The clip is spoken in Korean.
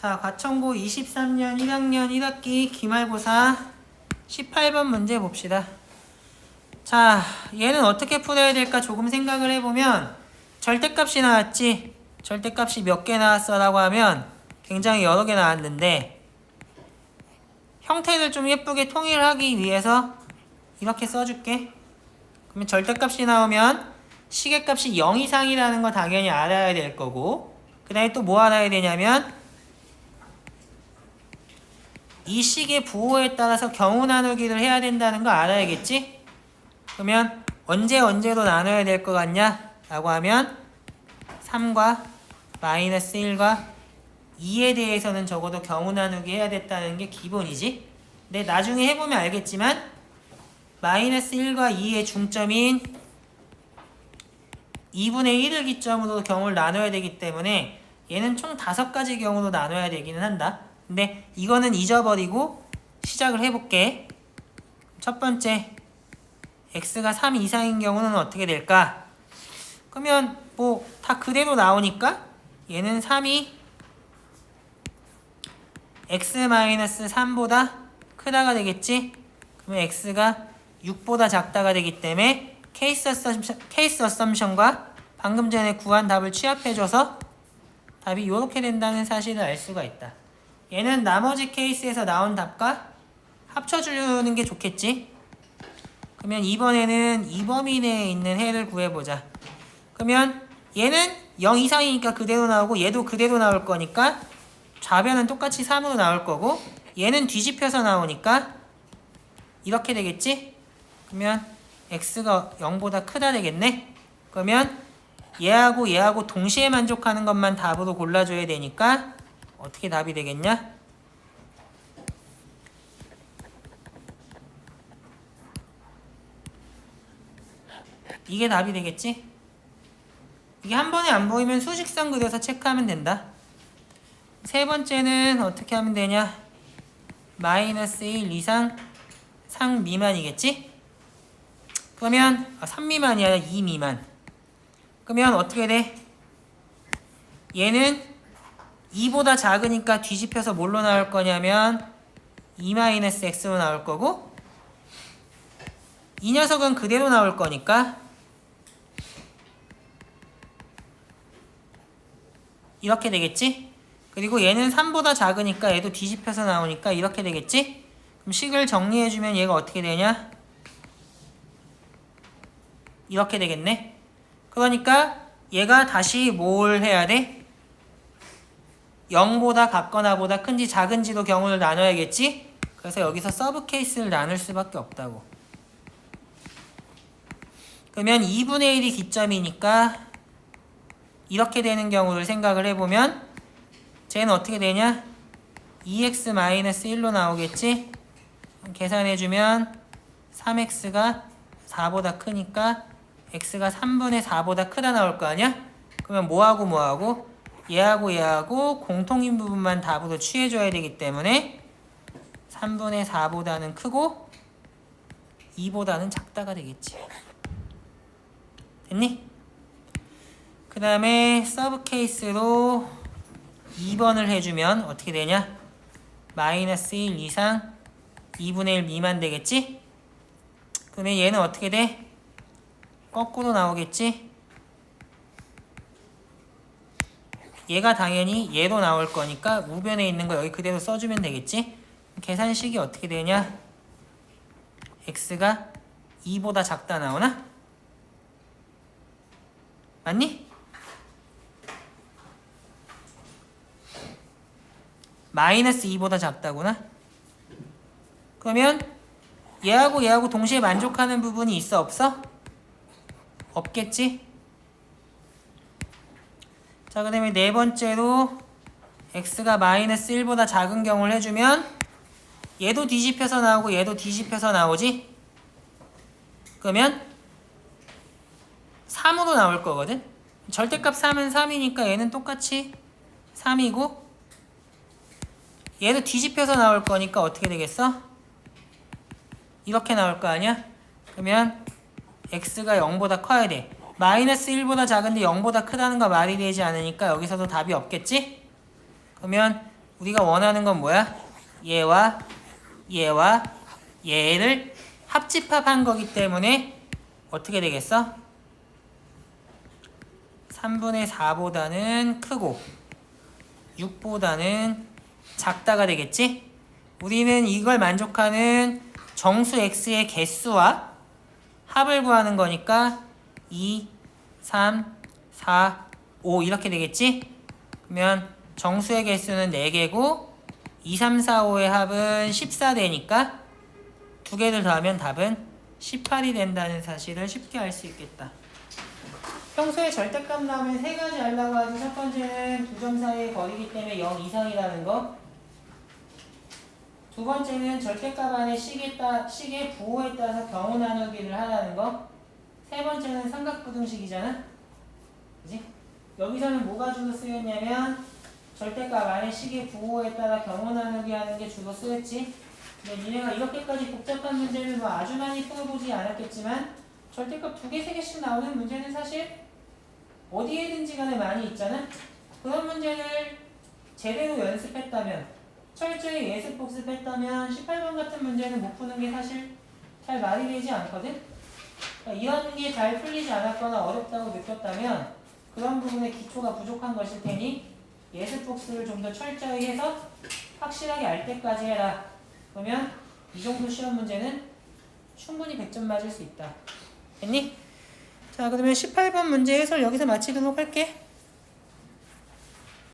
자, 과천고 23년 1학년 1학기 기말고사 18번 문제 봅시다. 자, 얘는 어떻게 풀어야 될까 조금 생각을 해보면 절대값이 나왔지? 절대값이 몇 개 나왔어? 라고 하면 굉장히 여러 개 나왔는데 형태를 좀 예쁘게 통일하기 위해서 이렇게 써줄게. 그러면 절대값이 나오면 시계값이 0 이상이라는 거 당연히 알아야 될 거고 그 다음에 또 뭐 알아야 되냐면 이 식의 부호에 따라서 경우 나누기를 해야 된다는 거 알아야겠지? 그러면 언제 언제로 나눠야 될 것 같냐? 라고 하면 3과 마이너스 1과 2에 대해서는 적어도 경우 나누기 해야 됐다는 게 기본이지? 근데 나중에 해보면 알겠지만 마이너스 1과 2의 중점인 2분의 1을 기점으로 경우를 나눠야 되기 때문에 얘는 총 다섯 가지 경우로 나눠야 되기는 한다. 근데 이거는 잊어버리고 시작을 해볼게. 첫 번째, x가 3 이상인 경우는 어떻게 될까? 그러면 뭐 다 그대로 나오니까 얘는 3이 x-3보다 크다가 되겠지? 그러면 x가 6보다 작다가 되기 때문에 케이스 어썸션, 케이스 어썸션과 방금 전에 구한 답을 취합해줘서 답이 이렇게 된다는 사실을 알 수가 있다. 얘는 나머지 케이스에서 나온 답과 합쳐주는 게 좋겠지? 그러면 이번에는 이 범위 내에 있는 해를 구해보자. 그러면 얘는 0 이상이니까 그대로 나오고 얘도 그대로 나올 거니까 좌변은 똑같이 3으로 나올 거고 얘는 뒤집혀서 나오니까 이렇게 되겠지? 그러면 x가 0보다 크다 되겠네? 그러면 얘하고 얘하고 동시에 만족하는 것만 답으로 골라줘야 되니까 어떻게 답이 되겠냐? 이게 답이 되겠지? 이게 한 번에 안 보이면 수식상 그려서 체크하면 된다. 세 번째는 어떻게 하면 되냐? 마이너스 1 이상 상 미만이겠지? 그러면 아, 3 미만이 아니라 2 미만. 그러면 어떻게 돼? 얘는 2보다 작으니까 뒤집혀서 뭘로 나올 거냐면 2-x로 나올 거고 이 녀석은 그대로 나올 거니까 이렇게 되겠지? 그리고 얘는 3보다 작으니까 얘도 뒤집혀서 나오니까 이렇게 되겠지? 그럼 식을 정리해주면 얘가 어떻게 되냐? 이렇게 되겠네? 그러니까 얘가 다시 뭘 해야 돼? 0보다 같거나 보다 큰지 작은지도 경우를 나눠야겠지? 그래서 여기서 서브 케이스를 나눌 수밖에 없다고. 그러면 2분의 1이 기점이니까 이렇게 되는 경우를 생각을 해보면 쟤는 어떻게 되냐? 2x-1로 나오겠지? 계산해주면 3x가 4보다 크니까 x가 3분의 4보다 크다 나올 거 아니야? 그러면 뭐하고 뭐하고? 얘하고 얘하고 공통인 부분만 답으로 취해줘야 되기 때문에 3분의 4보다는 크고 2보다는 작다가 되겠지. 됐니? 그 다음에 서브 케이스로 2번을 해주면 어떻게 되냐? 마이너스 1 이상 2분의 1 미만 되겠지? 그러면 얘는 어떻게 돼? 거꾸로 나오겠지? 얘가 당연히 얘로 나올 거니까 우변에 있는 거 여기 그대로 써주면 되겠지? 계산식이 어떻게 되냐? x가 2보다 작다 나오나? 맞니? 마이너스 2보다 작다구나? 그러면 얘하고 얘하고 동시에 만족하는 부분이 있어 없어? 없겠지? 자, 그 다음에 네 번째로 x가 마이너스 1보다 작은 경우를 해주면 얘도 뒤집혀서 나오고 얘도 뒤집혀서 나오지? 그러면 3으로 나올 거거든? 절대값 3은 3이니까 얘는 똑같이 3이고 얘도 뒤집혀서 나올 거니까 어떻게 되겠어? 이렇게 나올 거 아니야? 그러면 x가 0보다 커야 돼. 마이너스 1보다 작은데 0보다 크다는 거 말이 되지 않으니까 여기서도 답이 없겠지? 그러면 우리가 원하는 건 뭐야? 얘와 얘와 얘를 합집합한 거기 때문에 어떻게 되겠어? 3분의 4보다는 크고 6보다는 작다가 되겠지? 우리는 이걸 만족하는 정수 x의 개수와 합을 구하는 거니까 2, 3, 4, 5 이렇게 되겠지? 그러면 정수의 개수는 4개고 2, 3, 4, 5의 합은 14되니까 두 개를 더하면 답은 18이 된다는 사실을 쉽게 알 수 있겠다. 평소에 절대값 나오면 세 가지 알라고 하지 첫 번째는 두 점 사이의 거리이기 때문에 0 이상이라는 거. 두 번째는 절대값 안에 식에 따 식의 부호에 따라서 경우 나누기를 하라는 거. 세 번째는 삼각부등식이잖아. 그지? 여기서는 뭐가 주로 쓰였냐면 절대값 안에 식의 부호에 따라 경우 나누기 하는 게 주로 쓰였지. 근데 니네가 이렇게까지 복잡한 문제를 뭐 아주 많이 풀어보지 않았겠지만 절대값 두 개, 세 개씩 나오는 문제는 사실 어디에든지 간에 많이 있잖아. 그런 문제를 제대로 연습했다면 철저히 예습 복습했다면 18번 같은 문제는 못 푸는 게 사실 잘 말이 되지 않거든. 그러니까 게잘 풀리지 않았거나 어렵다고 느꼈다면 그런 부분에 기초가 부족한 것일 테니 예습 복습을 좀 더 철저히 해서 확실하게 알 때까지 해라. 그러면 이 정도 시험 문제는 충분히 100점 맞을 수 있다. 됐니? 자, 그러면 18번 문제 해설 여기서 마치도록 할게.